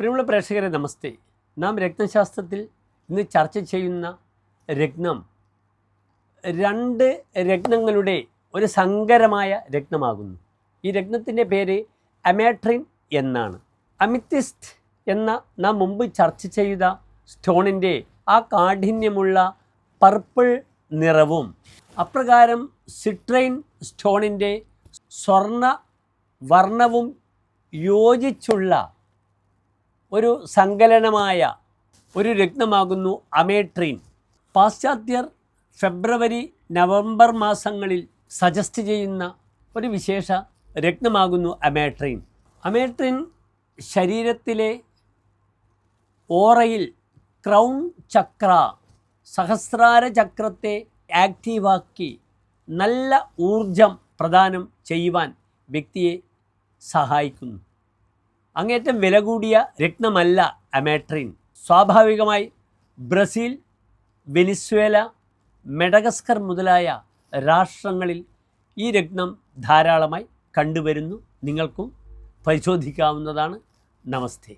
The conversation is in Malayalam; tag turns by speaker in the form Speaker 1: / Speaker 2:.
Speaker 1: പ്രിയമുള്ള പ്രേക്ഷകരെ നമസ്തേ. നാം രക്തശാസ്ത്രത്തിൽ ഇന്ന് ചർച്ച ചെയ്യുന്ന രത്നം രണ്ട് രത്നങ്ങളുടെ ഒരു സങ്കരമായ രത്നമാകുന്നു. ഈ രത്നത്തിന്റെ പേര് അമേട്രിൻ എന്നാണ്. അമിത്തിസ്റ്റ് എന്ന നാം മുമ്പ് ചർച്ച ചെയ്ത സ്റ്റോണിന്റെ ആ കാഠിന്യമുള്ള പർപ്പിൾ നിറവും അപ്രകാരം സിട്രൈൻ സ്റ്റോണിന്റെ സ്വർണ വർണവും യോജിച്ചുള്ള ഒരു സങ്കലനമായ ഒരു രത്നമാകുന്നു അമേട്രീൻ. പാശ്ചാത്യർ ഫെബ്രുവരി നവംബർ മാസങ്ങളിൽ സജസ്റ്റ് ചെയ്യുന്ന ഒരു വിശേഷ രത്നമാകുന്നു അമേട്രീൻ. അമേട്രീൻ ശരീരത്തിലെ ഓറയിൽ ക്രൗൺ ചക്ര സഹസ്രാര ചക്രത്തെ ആക്റ്റീവാക്കി നല്ല ഊർജം പ്രദാനം ചെയ്യുവാൻ വ്യക്തിയെ സഹായിക്കുന്നു. അങ്ങേറ്റം വില കൂടിയ രത്നമല്ല അമേട്രിൻ. സ്വാഭാവികമായി ബ്രസീൽ വെനിസ്വേല മെഡഗസ്കർ മുതലായ രാഷ്ട്രങ്ങളിൽ ഈ രത്നം ധാരാളമായി കണ്ടുവരുന്നു. നിങ്ങൾക്കും പരിശോധിക്കാവുന്നതാണ്. നമസ്തേ.